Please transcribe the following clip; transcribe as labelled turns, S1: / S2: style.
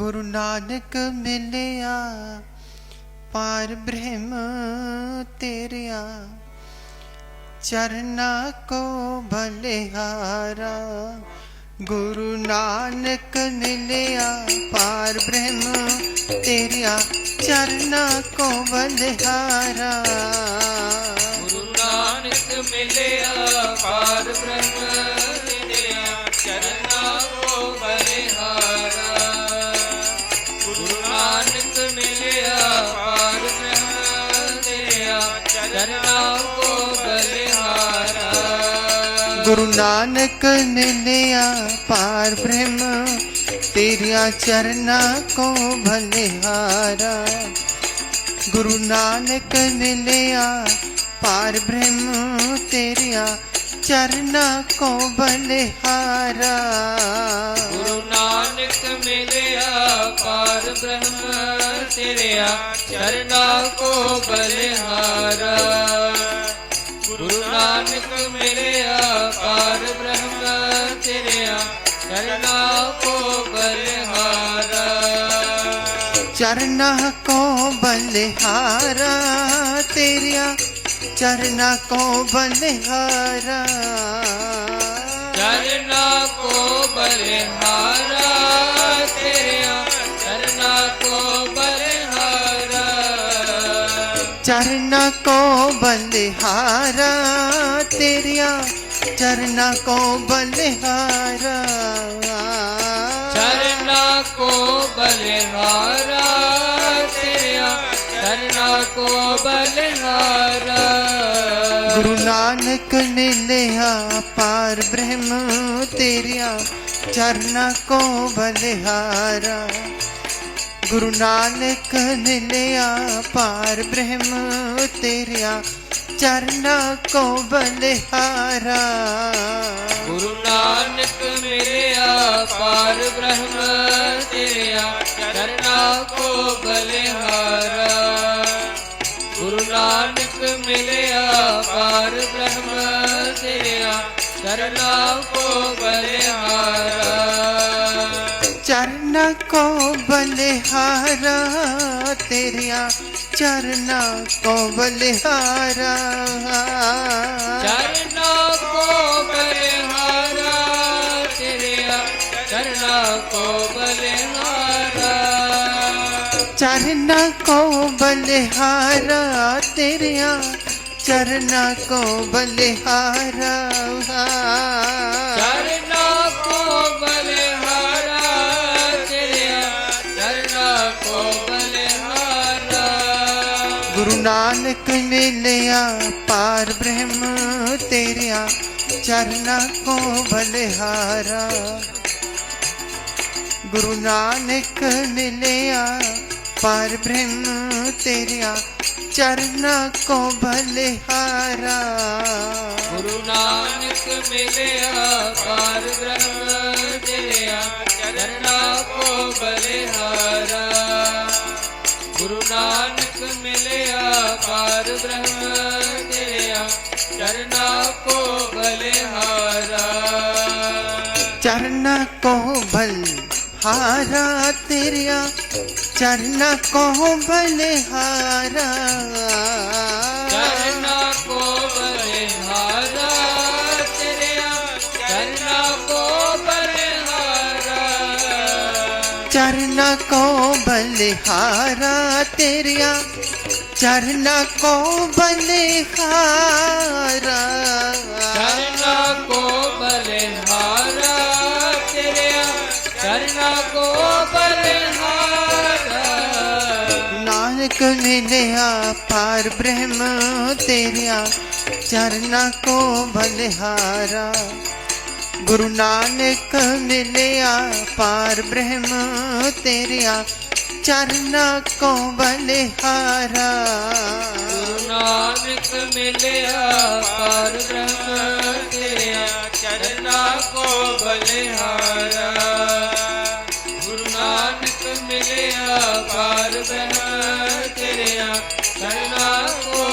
S1: ਗੁਰੂ ਨਾਨਕ ਮਿਲਿਆ, ਪਾਰ ਬ੍ਰਹਮ ਤੇਰਿਆ, ਚਰਨਾ ਕੋ ਬਲਿਹਾਰਾ, ਗੁਰੂ ਨਾਨਕ ਮਿਲਿਆ, ਪਾਰ ਬ੍ਰਹਮ ਤੇਰਿਆ, ਚਰਨਾ ਕੋ ਬਲਿਹਾਰਾ।
S2: ਗੁਰੂ ਨਾਨਕ ਮਿਲਿਆ, ਪਾਰ ਬ੍ਰਹਮ चरना को गुरु
S1: नानक ने लिया पार ब्रह्म, तेरिया चरना को भलेहारा। गुरु नानक ने लिया पार ब्रह्म, तेरिया चरना को बलिहारा
S2: गुरु नानक मिलया पार ब्रह्म, तेरिया चरना को बलिहारा
S1: चरना को बलिहारा तेरिया चरना को बलिहारा
S2: चरना को बलिहारा तेरिया चरना को बलिहारा
S1: चरना को बलिहारा तेरिया चरना को बलिहारा
S2: बलहारा। गुरु
S1: नानक ने पार ब्रह्म तेरिया चरना को बलहारा। गुरु नानक ने पार ब्रह्म तेरिया चरना को बलहारा।
S2: गुरु नानक मेरिया पार ब्रह्म तेरिया चरना को बलहारा। ਨਾਨਕ ਮਿਲਿਆ ਪਾਰ ਬ੍ਰਹਮ ਤੇਰਿਆ ਚਰਨਾ ਕੋ ਬਲਿਹਾਰਾ।
S1: ਚਰਨਾਂ ਕੋ ਬਲਿਹਾਰਾ ਤੇਰੀਆਂ ਚਰਨਾਂ ਕੋ ਬਲਿਹਾਰਾ।
S2: ਚਰਨਾ ਕੋ ਬਲਿਹਾਰਾ ਤੇਰਿਆ ਚਰਨਾ ਕੋ
S1: चरना को बलिहारा तेरिया चरना को बलिहारा।
S2: तेरिया को
S1: गुरु नानक मिलया पार ब्रह्म तेरिया चरना को बलिहारा। गुरु नानक मिलया पर ब्रह्म तेरिया चरना को भले हारा
S2: गुरु नानक मिलया पर ब्रह्म तेरा चरना को भले हारा गुरु नानक मिलया पर ब्रह्म तेरा चरना को भले हारा
S1: चरना को भले ਬਲਿਹਾਰਾ ਚਰਨਾਂ ਕੋ ਬਲ ਹਾਰਾ ਤੇਰੀਆਂ ਚਰਨਾਂ
S2: ਕੋ ਬਲਿਹਾਰਾ ਚਰਨਾ ਕੋ ਬਲਿਹਾਰਾ ਤੇਰਿਆ ਚਰਨਾ ਕੋ ਬਲਿਹਾਰਾ
S1: ਚਰਨਾਂ ਕੋ ਬਲਿਹਾਰਾ ਤੇਰੀਆਂ ਚਰਨਾਂ ਕੋ ਬਲਿਹਾਰਾ ਚਰਨਾ ਬਲਿਹਾਰਾ ਨਾਨਕ ਮਿਲਿਆ, ਪਾਰ ਬ੍ਰਹਮ ਤੇਰਿਆ, ਚਰਨਾ ਕੋ ਬਲਿਹਾਰਾ। ਗੁਰੂ ਨਾਨਕ ਮਿਲਿਆ, ਪਾਰ ਬ੍ਰਹਮ ਤੇਰਿਆ, ਚਰਨਾ ਕੋ ਬਲਿਹਾਰਾ। ਗੁਰੂ
S2: ਨਾਨਕ ਮਿਲਿਆ, ਪਾਰ ਬ੍ਰਹਮ ਤੇਰਿਆ, ਚਰਨਾ ਕੋ ਬਲਿਹਾਰਾ। ਤੇਰੇ ਆਕਾਰ ਬਹਿ ਤੇਰਿਆ ਕਰਨਾ। ਕੋ